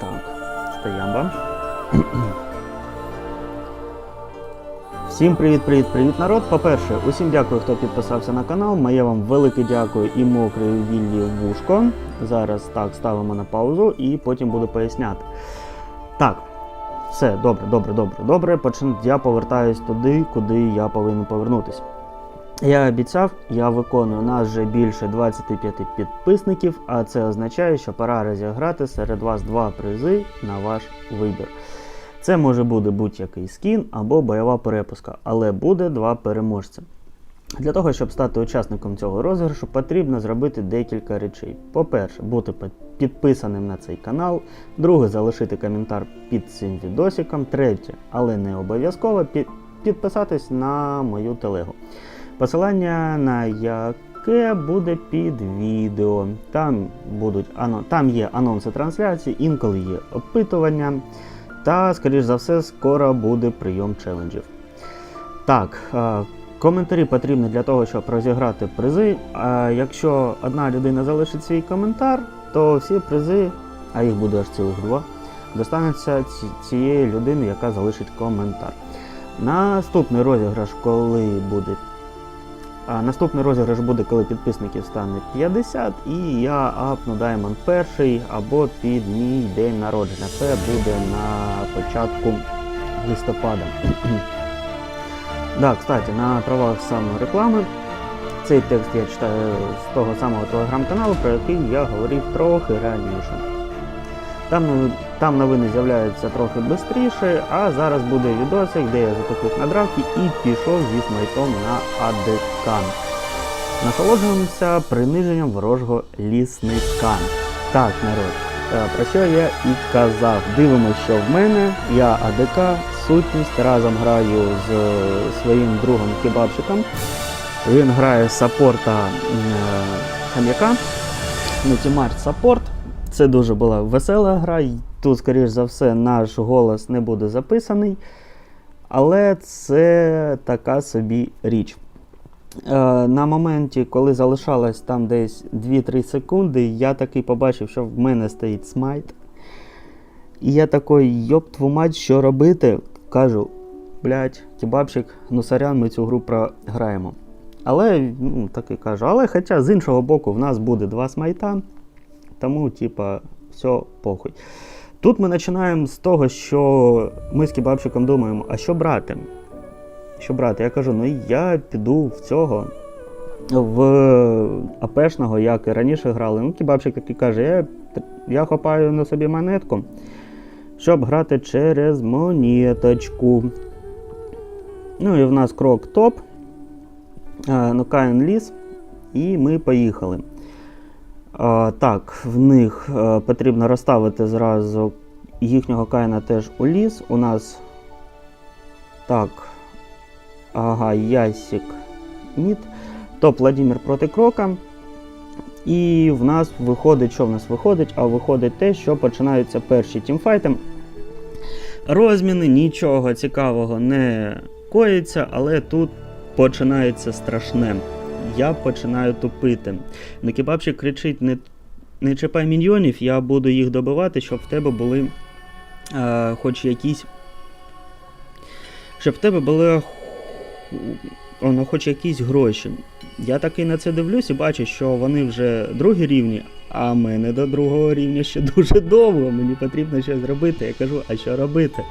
Так, стоямба. Всім привіт-привіт-привіт, народ. По-перше, усім дякую, хто підписався на канал. Моє вам велике дякую і мокре віллі вушко. Зараз так ставимо на паузу і потім буду поясняти. Так, все, добре, добре, добре, добре. Я повертаюсь туди, куди я повинен повернутися. Я обіцяв, я виконую. У нас вже більше 25 підписників, а це означає, що пора розіграти серед вас два призи на ваш вибір. Це може бути будь-який скін або бойова перепуска, але буде два переможця. Для того, щоб стати учасником цього розіграшу, потрібно зробити декілька речей. По-перше, бути підписаним на цей канал. Друге, залишити коментар під цим відосиком. Третє, але не обов'язково, підписатись на мою телегу. Посилання на яке буде під відео. Там, будуть, там є анонси трансляції, інколи є опитування. Та, скоріш за все, скоро буде прийом челенджів. Так, коментарі потрібні для того, щоб розіграти призи. А якщо одна людина залишить свій коментар, то всі призи, а їх буде аж цілих два, достануться цієї людини, яка залишить коментар. Наступний розіграш, коли буде. Наступний розіграш буде, коли підписників стане 50, і я апну Diamond перший або під мій день народження. Це буде на початку листопада. да, кстати, на правах самореклами. Цей текст я читаю з того самого телеграм-каналу, про який я говорив трохи раніше. Там, там новини з'являються трохи швидше, а зараз буде відосик, де я затопив на дравки і пішов зі смайтом на АДК. Насолоджуємося приниженням ворожого лісника. Так, народ, е, про що я і казав. Дивимося, що в мене, я АДК, сутність, разом граю з е, своїм другом кебабчиком. Він грає саппорта е, хам'яка, Мультимарт саппорт. Це дуже була весела гра. Тут, скоріш за все, наш голос не буде записаний. Але це така собі річ. Е, на моменті, коли залишалось там десь 2-3 секунди, я таки побачив, що в мене стоїть смайт. І я такий, йоп тву мать, що робити? Кажу, блядь, кебабчик, ну сорян, ми цю гру програємо. Але, ну, таки кажу, але хоча з іншого боку, в нас буде два смайта, тому, типа, все похуй. Тут ми починаємо з того, що ми з кебабчиком думаємо, а що брати? Що брати? Я кажу, ну я піду в цього, в АПшного, як і раніше грали. Ну, кебабчик такий каже, я, я хопаю на собі монетку, щоб грати через монеточку. Ну і в нас крок топ. Е, Ну, Каїн ліс, і ми поїхали. Так, в них е, потрібно розставити зразу їхнього каїна теж у ліс. У нас так. Ага, Ясік Мід. Топ Владимир проти Крока. І в нас виходить, що в нас виходить? А виходить те, що починаються перші тімфайти. Розміни, нічого цікавого не коїться, але тут починається страшне. Я починаю тупити. Ну, кебабчик кричить: не, не чіпай міньйонів, я буду їх добивати, щоб в тебе були е, хоч якісь. Щоб в тебе були воно, хоч якісь гроші. Я таки на це дивлюсь і бачу, що вони вже другі рівні, а мене до другого рівня ще дуже довго. Мені потрібно щось зробити. Я кажу, а що робити?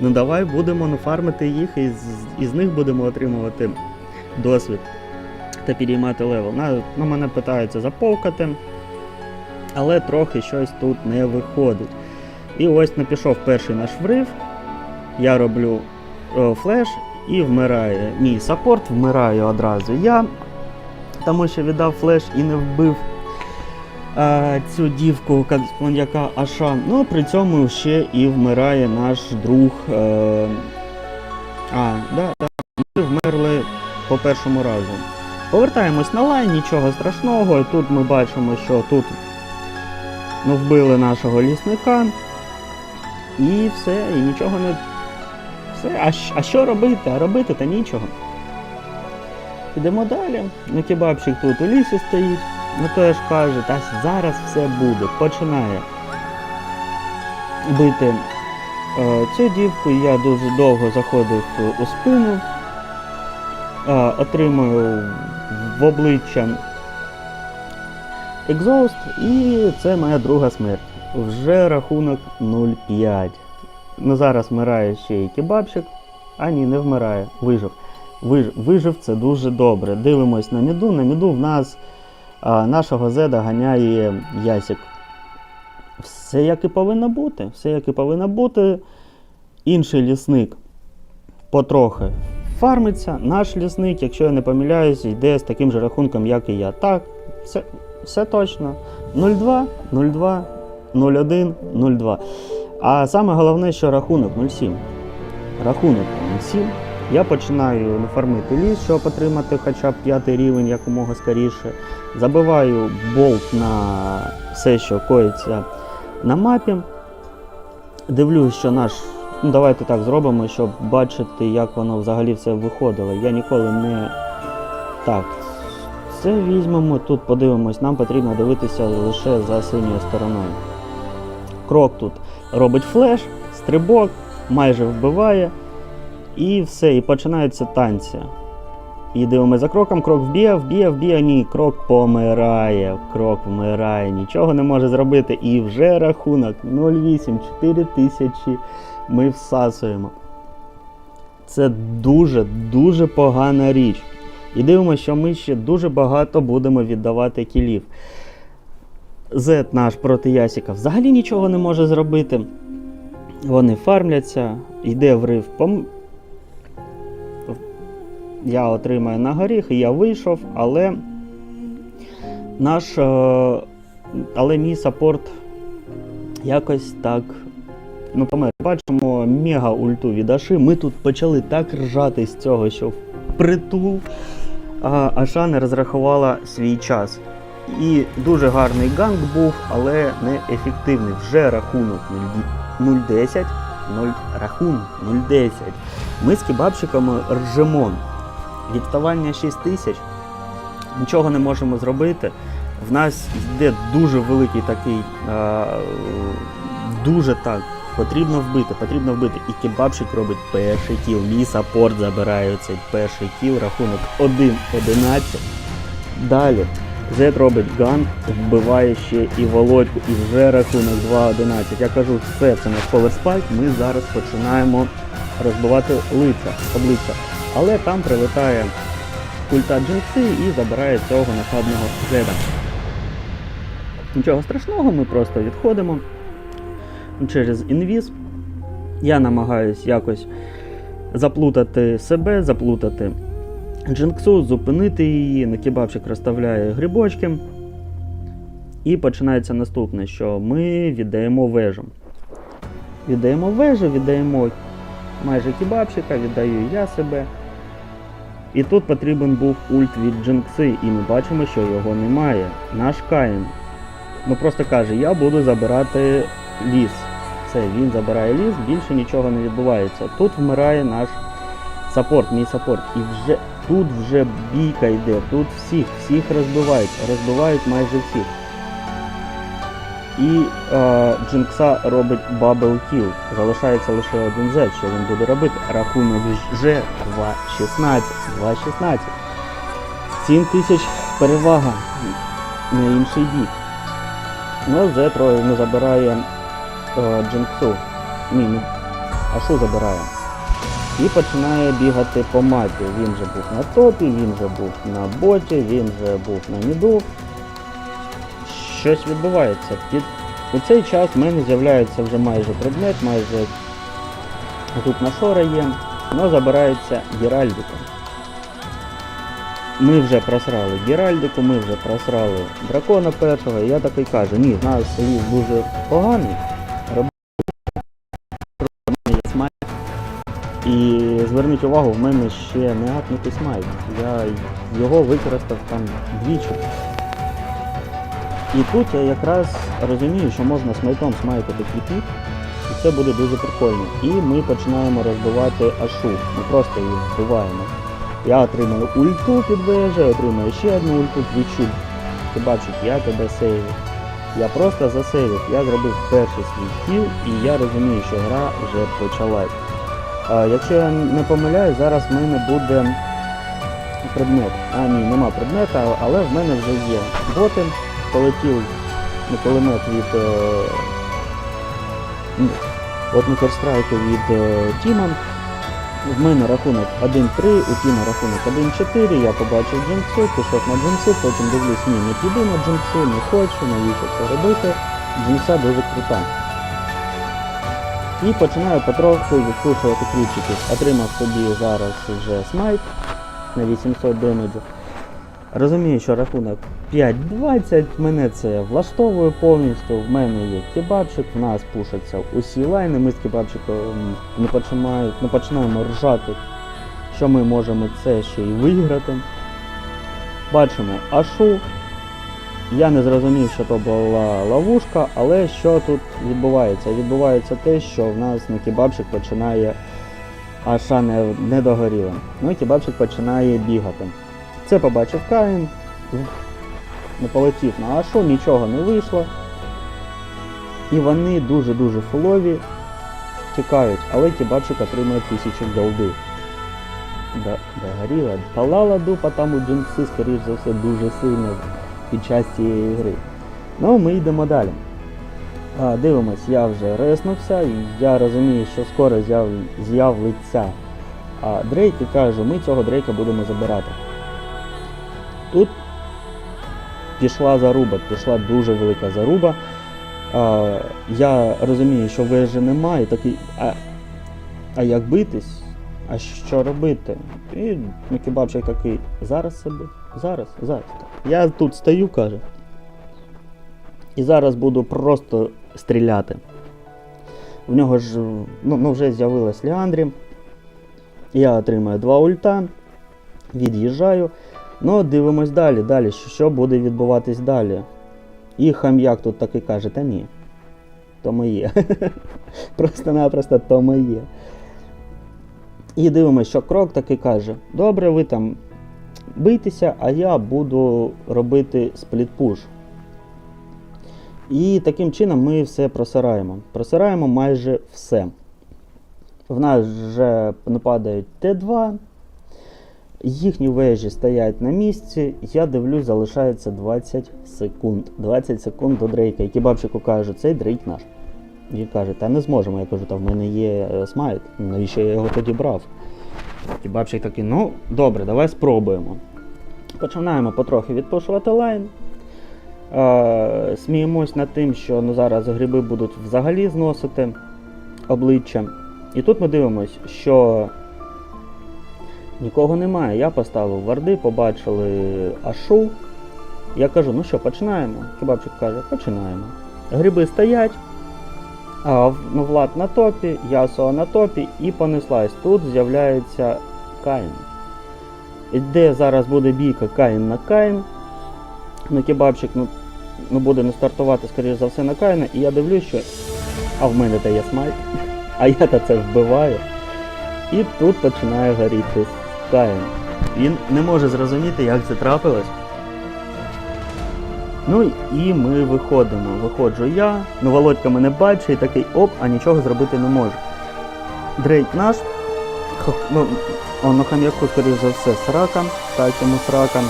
Ну давай будемо ну, фармити їх і з, із них будемо отримувати досвід та підіймати левел. На, ну, мене питаються заповкати, але трохи щось тут не виходить. І ось не пішов перший наш врив. Я роблю о, флеш і вмирає мій саппорт, вмираю одразу я, тому що віддав флеш і не вбив а, цю дівку коньяка Аша. Ну, при цьому ще і вмирає наш друг. Е, а, да, да, ми вмерли по першому разу. Повертаємось на лайн, нічого страшного. І тут ми бачимо, що тут ну, вбили нашого лісника. І все, і нічого не. Все. А, а що робити? А робити та нічого. Ідемо далі. Ну, кебабчик тут у лісі стоїть. Ну теж каже, та зараз все буде. Починає бити е, цю дівку, я дуже довго заходив у спину, е, отримую в обличчя екзост, і це моя друга смерть. Вже рахунок 0,5. Ну зараз вмирає ще й кебабчик. А ні, не вмирає. Вижив. Виж, вижив це дуже добре. Дивимось на міду. На міду в нас а, нашого зеда ганяє ясік. Все як і повинно бути. Все як і повинно бути. Інший лісник потрохи фармиться. Наш лісник, якщо я не помиляюсь, йде з таким же рахунком, як і я. Так, все, все точно. 0,2, 0,2, 0,1, 0,2. А саме головне, що рахунок 0,7. Рахунок 0,7. Я починаю фармити ліс, щоб отримати хоча б п'ятий рівень якомога скоріше. Забиваю болт на все, що коїться на мапі. Дивлюсь, що наш. Ну, давайте так зробимо, щоб бачити, як воно взагалі все виходило. Я ніколи не. Так, це візьмемо, тут подивимось, нам потрібно дивитися лише за синьою стороною. Крок тут робить флеш, стрибок, майже вбиває. І все, і починаються танці. І дивимося за кроком, крок вб'є, вб'є, вб'є, ні, крок помирає, крок вмирає, нічого не може зробити. І вже рахунок 0,8, 4 тисячі ми всасуємо. Це дуже, дуже погана річ. І дивимося, що ми ще дуже багато будемо віддавати кілів. Зет наш проти Ясіка взагалі нічого не може зробити. Вони фармляться, йде врив. Я отримаю на горіх, і я вийшов, але наш. е, Але мій саппорт якось так. Ну, помер. Бачимо мега ульту від Аши. Ми тут почали так ржати з цього, що впритул. А Аша не розрахувала свій час. І дуже гарний ганг був, але не ефективний. Вже рахунок 0,10. 0, рахунок 0,10. Ми з кебабчиками ржемо. Відставання 6 тисяч. Нічого не можемо зробити. В нас йде дуже великий такий, а, дуже так. Потрібно вбити, потрібно вбити. І кебабчик робить перший кіл. Мій саппорт забирає цей перший кіл, рахунок 1-11. Далі Зет робить ганг, вбиває ще і Володьку, і вже рахунок 2-11. Я кажу, все, це наш поверспайк. Ми зараз починаємо розбивати лиця, обличчя. Але там прилетає культа Джинкси і забирає цього нахабного Зеда. Нічого страшного, ми просто відходимо через інвіз. Я намагаюсь якось заплутати себе, заплутати Джинксу, зупинити її, на кебабчик розставляє грибочки. І починається наступне, що ми віддаємо вежу. Віддаємо вежу, віддаємо майже кебабчика, віддаю я себе. І тут потрібен був ульт від Джинкси, і ми бачимо, що його немає. Наш Каїн. Ну просто каже, я буду забирати ліс. Все, він забирає ліс, більше нічого не відбувається. Тут вмирає наш саппорт, мій саппорт. І вже тут вже бійка йде, тут всіх, всіх розбивають, розбивають майже всіх. І е, Джинкса робить бабл кіл. Залишається лише один Z, що він буде робити. Рахунок вже 2.16. 2.16. 7 тисяч перевага на інший бік. Ну, Z не забирає е, Джинксу. Ні, ні. А що забирає? І починає бігати по мапі. Він же був на топі, він же був на боті, він же був на міду. Щось відбувається. Під... У цей час в мене з'являється вже майже предмет, майже тут на шора є, але забирається Геральдиком. Ми вже просрали Геральдику, ми вже просрали дракона першого, і я такий кажу, ні, в нас союз дуже поганий. Смайт. І зверніть увагу, в мене ще не гатнутий смайт. Я його використав там двічі. І тут я якраз розумію, що можна смайтом смайтити кліпів, і це буде дуже прикольно. І ми починаємо розбивати ашу. Ми просто її вбиваємо. Я отримаю ульту під вежею, отримаю ще одну ульту, твічу. Ти бачиш, я тебе сейвю. Я просто засейвив, я зробив перший свій кіл, і я розумію, що гра вже почалась. А, якщо я не помиляюсь, зараз в мене буде предмет. А ні, нема предмета, але в мене вже є боти. Полетів ну, кулемет від е, от Counter-Strike від е, Тіма. В мене рахунок 1-3, у Тіма рахунок 1-4, я побачив джинсу, пішов на джинсу, потім дивлюсь, ні, не піду на джинсу, не хочу, навіщо це робити. Джинса дуже крута. І починаю потроху відпушувати ключики. Отримав собі зараз вже смайт на 800 демеджу. Розумію, що рахунок 5-20, мене це влаштовує повністю. В мене є кебабчик, в нас пушаться усі лайни. Ми з кебабчиком не починаємо, не починаємо ржати, що ми можемо це ще й виграти. Бачимо Ашу. Я не зрозумів, що то була ловушка, але що тут відбувається? Відбувається те, що в нас ну, кебабчик починає Аша не, не догоріла. Ну і кебабчик починає бігати. Це побачив Каїн, не полетів на Ашу, нічого не вийшло. І вони дуже-дуже фулові тікають, але кебабчик отримує тисячу голди. Да, догоріла. Палала дупа там у джинси, скоріш за все, дуже сильно під час цієї гри. Ну, ми йдемо далі. А, дивимось, я вже реснувся, і я розумію, що скоро з'яв... з'явиться Дрейк і кажу, ми цього Дрейка будемо забирати. Тут пішла заруба, пішла дуже велика заруба. А, я розумію, що вежі немає, такий, а, а як битись? А що робити? І кебабчик такий, зараз собі, зараз, зараз. Я тут стою, каже. І зараз буду просто стріляти. В нього ж ну, ну вже з'явилась Ліандрі. Я отримаю два ульта, від'їжджаю. Ну, дивимось далі, далі, що- буде відбуватись далі. І хам'як тут таки каже, та ні. То моє. Просто-напросто то моє. І дивимось, що крок таки каже: Добре, ви там бийтеся, а я буду робити сплітпуш. І таким чином ми все просираємо. Просираємо майже все. В нас вже нападають Т2. Їхні вежі стоять на місці. Я дивлюсь, залишається 20 секунд. 20 секунд до Дрейка. І кебабчику кажу, цей Дрейк наш. Він каже, та не зможемо. Я кажу, та в мене є е, смайт, навіщо я його тоді брав? Кебабчик такий, ну добре, давай спробуємо. Починаємо потрохи відпушувати лайн. Е, сміємось над тим, що ну, зараз гриби будуть взагалі зносити обличчя. І тут ми дивимось, що нікого немає. Я поставив варди, побачили ашу. Я кажу, ну що, починаємо. Кебабчик каже, починаємо. Гриби стоять. А, ну, Влад на топі, Ясуа на топі і понеслась. Тут з'являється Каїн. Де зараз буде бійка Каїн на Каїн. Ну, кебабчик ну, ну, буде не стартувати, скоріш за все, на Каїна. І я дивлюсь, що. А в мене та є смайт. А я та це вбиваю. І тут починає горіти Каїн. Він не може зрозуміти, як це трапилось. Ну і ми виходимо. Виходжу я, ну Володька мене бачить і такий оп, а нічого зробити не може. Дрейк наш. Ну, он на хам'яку, скоріш за все, срака. Так йому срака.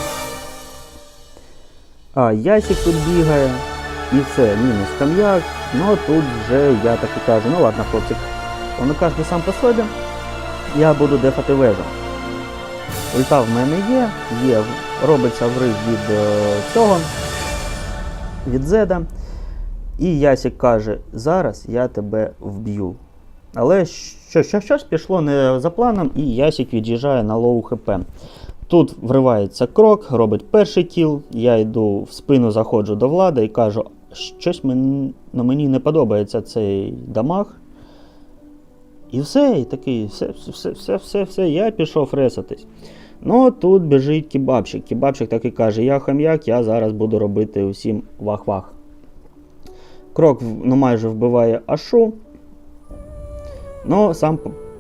А, ясик тут бігає. І все, мінус кам'як. Ну тут вже я так і кажу, ну ладно, хлопці. Воно кожен сам по собі. Я буду дефати вежу. Ульта в мене є, є, робиться врив від е, цього від Зеда. І Ясік каже: зараз я тебе вб'ю. Але що, що, щось пішло не за планом, і Ясік від'їжджає на лоу хп. Тут вривається крок, робить перший кіл. Я йду в спину, заходжу до влади і кажу, щось мені, ну, мені не подобається цей дамаг. І все, і такий, все, все, все, все, все, я пішов ресатись. Ну, тут біжить кебабчик. Кебабчик так і каже: я хам'як, я зараз буду робити усім вах-вах. Крок ну, майже вбиває Ашу, ну сам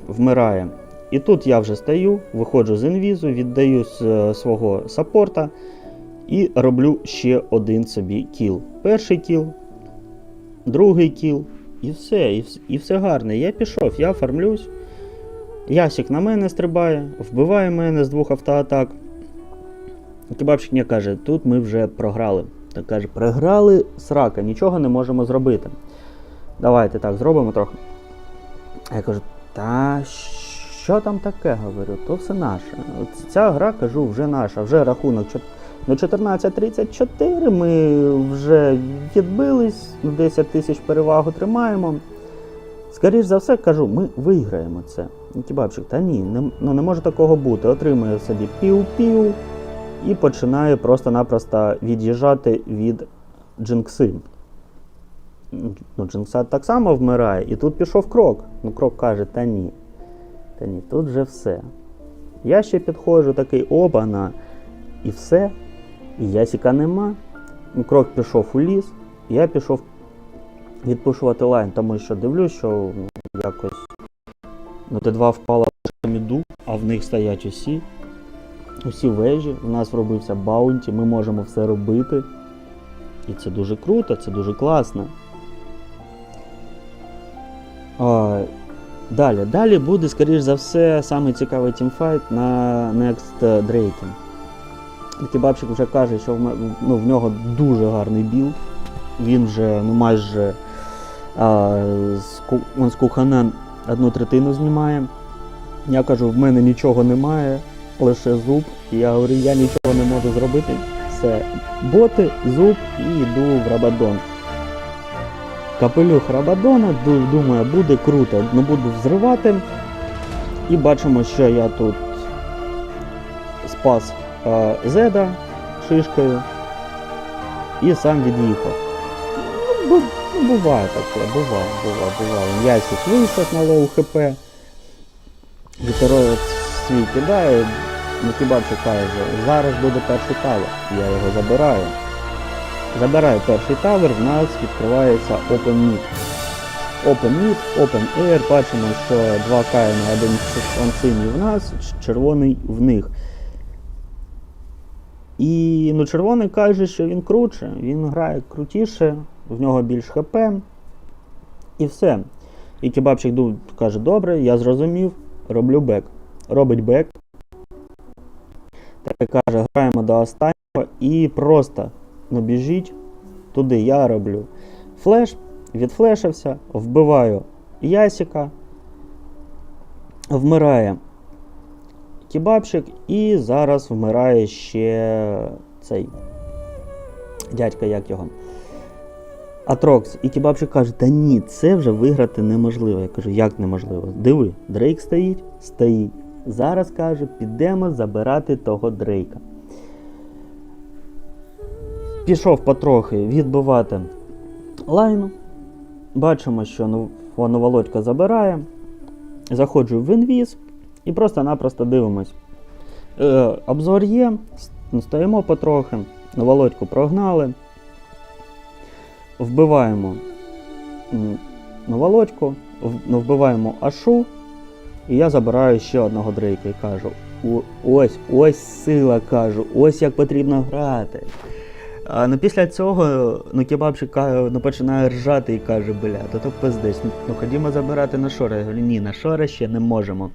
вмирає. І тут я вже стою, виходжу з інвізу, віддаю свого саппорта І роблю ще один собі кіл. Перший кіл, другий кіл, і все, і, і все гарне. Я пішов, я фармлюсь. Ясік на мене стрибає, вбиває мене з двох автоатак. Кебабчик мені каже, тут ми вже програли. Так каже, програли срака, нічого не можемо зробити. Давайте так зробимо трохи. Я кажу, та що там таке, говорю, то все наше. Ця гра, кажу, вже наша, вже рахунок чот- на 14.34 ми вже відбились, 10 тисяч перевагу тримаємо. Скоріш за все, кажу, ми виграємо це. І Кебабчик, та ні, не, ну не може такого бути. Отримує собі пів-пів і починає просто-напросто від'їжджати від джинкси. Ну, Джинкса так само вмирає, і тут пішов крок. Ну, крок каже, та ні. Та ні, тут вже все. Я ще підходжу, такий оба-на, і все. І ясіка нема. Ну, Крок пішов у ліс, я пішов відпушувати лайн, тому що дивлюсь, що якось. Ну, Т2 впала на міду, а в них стоять усі. Усі вежі, у нас вробився баунті, ми можемо все робити. І це дуже круто, це дуже класно. А, далі. Далі буде, скоріш за все, саме цікавий тімфайт на Next Drake. Кебабчик вже каже, що в, ну, в нього дуже гарний білд. Він вже ну, майже а, з, он з Кухана одну третину знімає. Я кажу, в мене нічого немає, лише зуб. І я говорю, я нічого не можу зробити. Все боти, зуб і йду в Рабадон. Капелюх Рабадона, думаю, буде круто. Ну буду взривати. І бачимо, що я тут спас Зеда шишкою і сам від'їхав. Ну, ну, буває таке, буває, буває, буває. Ясік вийшов на лоу хп. Вітеровець свій кидає, Микібачу каже, зараз буде перший тавер. Я його забираю. Забираю перший тавер, в нас відкривається Open Mid. Open Mid, Open Air, бачимо, що 2 каїна, один синій в нас, червоний в них. І ну, червоний каже, що він круче, він грає крутіше, в нього більш ХП. І все. І кебабчик каже, добре, я зрозумів, роблю бек. Робить бек. Так і каже, граємо до останнього і просто ну, туди, я роблю. Флеш, відфлешився, вбиваю ясіка, вмирає кебабчик, і зараз вмирає ще цей дядька, як його. Атрокс. І кебабчик каже, та ні, це вже виграти неможливо. Я кажу, як неможливо? Диви, Дрейк стоїть, стоїть. Зараз каже, підемо забирати того Дрейка. Пішов потрохи відбивати лайну. Бачимо, що воно Володька забирає. Заходжу в інвіз і просто-напросто дивимось. Е, обзор є, стоїмо потрохи, Володьку прогнали. Вбиваємо м, Володьку, ну, вбиваємо Ашу, і я забираю ще одного Дрейка і кажу: ось, ось сила кажу, ось як потрібно грати. А ну, після цього ну, кебабчик ну, починає ржати і каже, бля, то то пиздець, ну, ну ходімо забирати на шора. Я говорю, ні, на шора ще не можемо.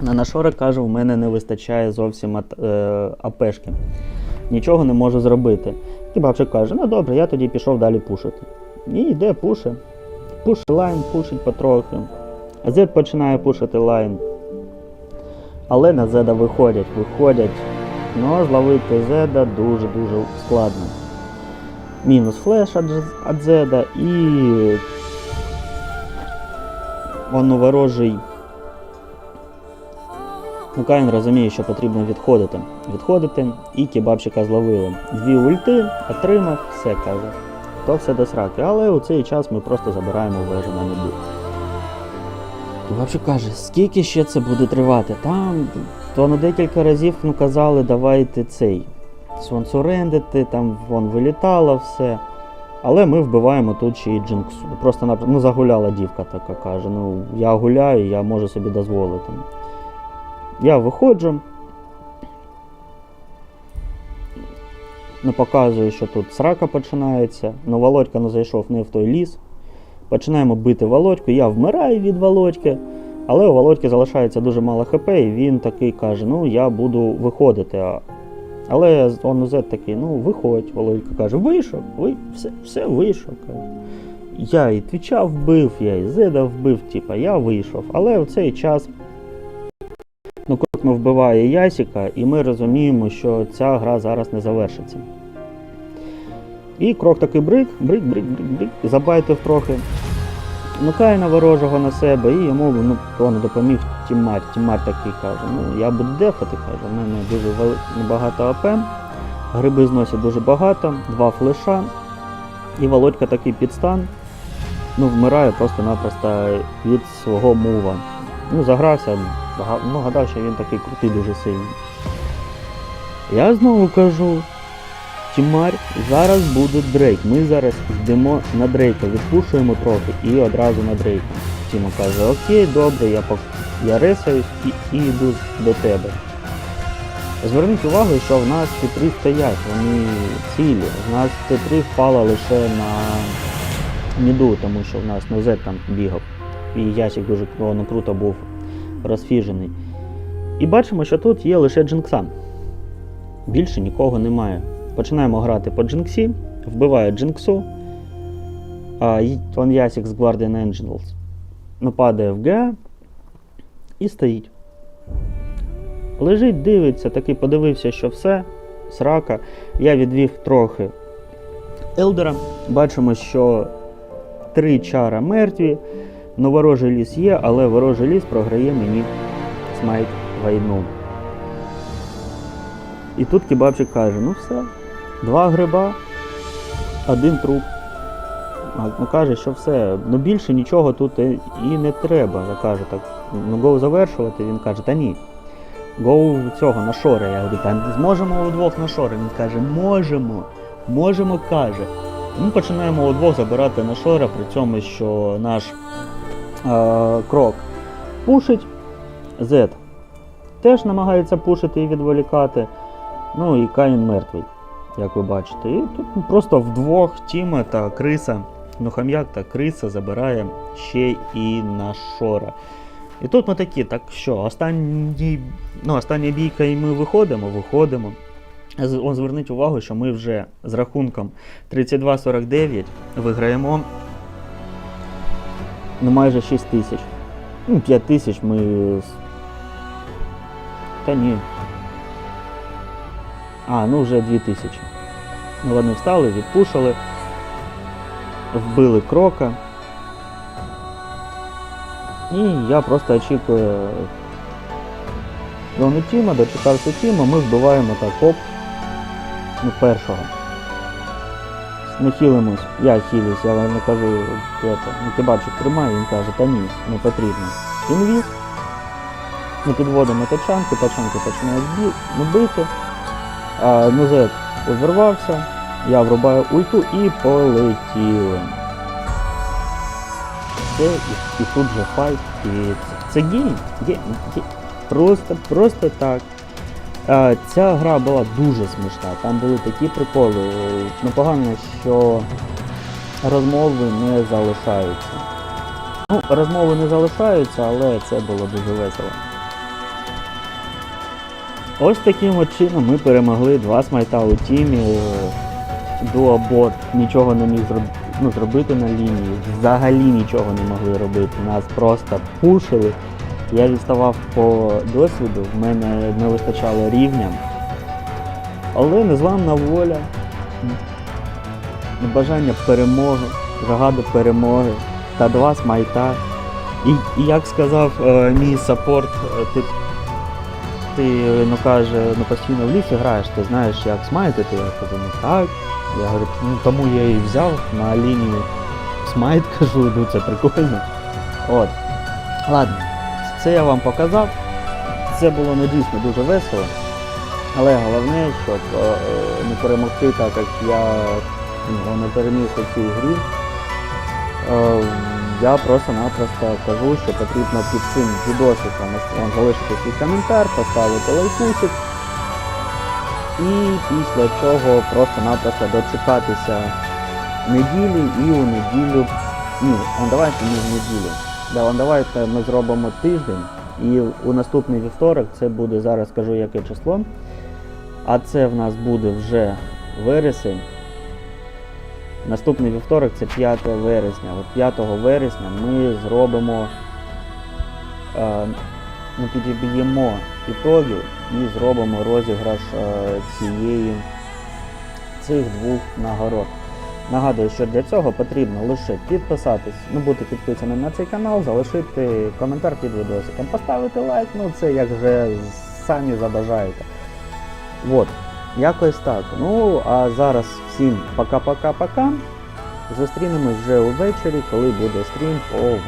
На нашора кажу, в мене не вистачає зовсім е, АПшки. Нічого не можу зробити. Кебабчик каже, ну добре, я тоді пішов далі пушити. І йде пуше. Пушить лайн, пушить потрохи. Зед починає пушити лайн. Але на Зеда виходять, виходять. Ну, зловити Зеда дуже-дуже складно. Мінус флеш від Зеда і. Он ворожий. Ну, Каїн розуміє, що потрібно відходити. Відходити, і кебабчика зловили. Дві ульти, отримав, все каже. То все до сраки. Але у цей час ми просто забираємо вежу на міду. Кебабчик каже, скільки ще це буде тривати? Там то на декілька разів ну, казали, давайте цей свонсурендити, там вон вилітало все. Але ми вбиваємо тут ще й Джинксу. Просто ну, загуляла дівка така каже. Ну, я гуляю, я можу собі дозволити. Я виходжу. ну, показує, що тут срака починається. Ну, Володька ну, зайшов не в той ліс. Починаємо бити Володьку. Я вмираю від Володьки. Але у Володьки залишається дуже мало хп, і він такий каже: ну я буду виходити. Але он Z такий, ну виходь, Володька каже, вийшов, ви, все, все вийшов. Каже. Я і Твіча вбив, я і Зеда вбив, типа, я вийшов. Але в цей час ну, вбиває Ясіка, і ми розуміємо, що ця гра зараз не завершиться. І крок такий брик, брик, брик, брик, брик, забайтив трохи. Ну, Каїна ворожого на себе, і йому ну, он допоміг Тімар. Тімар такий каже, ну я буду дефати, каже, в мене дуже багато АП, гриби зносять дуже багато, два флеша. І Володька такий підстан, ну, вмирає просто-напросто від свого мува. Ну, загрався, ну, гадав, що він такий крутий дуже сильний. Я знову кажу, Тімар, зараз буде Дрейк. Ми зараз йдемо на Дрейка, відпушуємо трохи і одразу на Дрейка. Тіма каже, окей, добре, я, пок... я ресаюсь і, і йду до тебе. Зверніть увагу, що в нас Т3 стоять, вони цілі. В нас Т3 впала лише на міду, тому що в нас Нозет там бігав. І Ясік дуже ну, круто був розфіжений. І бачимо, що тут є лише Джинкса. Більше нікого немає. Починаємо грати по Джинксі, вбиває Джинксу. А Ясік з Guardian Angels нападає в ГА і стоїть. Лежить, дивиться, такий подивився, що все, срака. Я відвів трохи Елдера. Бачимо, що три чара мертві. Ну, ворожий ліс є, але ворожий ліс програє мені смайт війну. І тут кебабчик каже: ну все, два гриба, один труп. Ну каже, що все, ну більше нічого тут і не треба. Я кажу так, ну гоу завершувати. Він каже, та ні. Гоу цього на шори. Я говорю, та зможемо удвох на шори. Він каже, можемо, можемо, каже. Ми починаємо удвох забирати на шора, при цьому, що наш крок пушить, Z теж намагається пушити і відволікати. Ну і Каїн мертвий, як ви бачите. І тут просто вдвох Тіма та Криса, ну хам'як та Криса забирає ще і на Шора. І тут ми такі, так що, останній, ну, остання бійка і ми виходимо, виходимо. Зверніть увагу, що ми вже з рахунком 32-49 виграємо ну, майже 6 тисяч. Ну, 5 тисяч ми. Та ні. А, ну вже 2 тисячі. Ну, вони встали, відпушили, вбили крока. І я просто очікую Дону Тіма, дочекався Тіма, ми вбиваємо так оп. Ну, першого. Ми хілимось, я хилюсь, я не кажу, ну кебабчик тримає, він каже, та ні, не потрібно. Інвіз. Ми підводимо тачанки, тачанки починають ну, бити. А, Нузет увірвався, я врубаю ульту і полетіли. Все, і, і тут же файт, і це, гейм, гейм, гейм. Просто, просто так. А, ця гра була дуже смішна, там були такі приколи. Е, Ну погано, що розмови не залишаються. Ну, розмови не залишаються, але це було дуже весело. Ось таким от чином ми перемогли два смайта у тімі. Дуабот нічого не міг ну, зробити на лінії. Взагалі нічого не могли робити. Нас просто пушили. Я відставав по досвіду, в мене не вистачало рівня. Але незламна воля, бажання перемоги, жага перемоги та два смайта. І, і як сказав е, мій саппорт, е, ти, ти ну, каже, ну постійно в лісі граєш, ти знаєш, як смайтити. Я кажу, ну так. Я говорю, ну тому я і взяв на лінію смайт, кажу, ну це прикольно. От. Ладно, це я вам показав. Це було не дійсно дуже весело. Але головне, щоб е, е, не перемогти, так як я ну, не переміг у цій грі. Е, я просто-напросто кажу, що потрібно під цим відосиком залишити свій коментар, поставити лайкусик І після цього просто-напросто дочекатися неділі і у неділю. Ні, он давайте не в неділю. Да, давайте ми зробимо тиждень. І у наступний вівторок це буде, зараз скажу яке число. А це в нас буде вже вересень. Наступний вівторок це 5 вересня. От 5 вересня ми зробимо, е, ми підіб'ємо ітогів і зробимо розіграш е, цієї, цих двох нагород. Нагадую, що для цього потрібно лише підписатись, ну бути підписаним на цей канал, залишити коментар під відосиком, поставити лайк, ну це як вже самі забажаєте. От, якось так. Ну, а зараз всім пока-пока-пока. Зустрінемось вже увечері, коли буде стрім по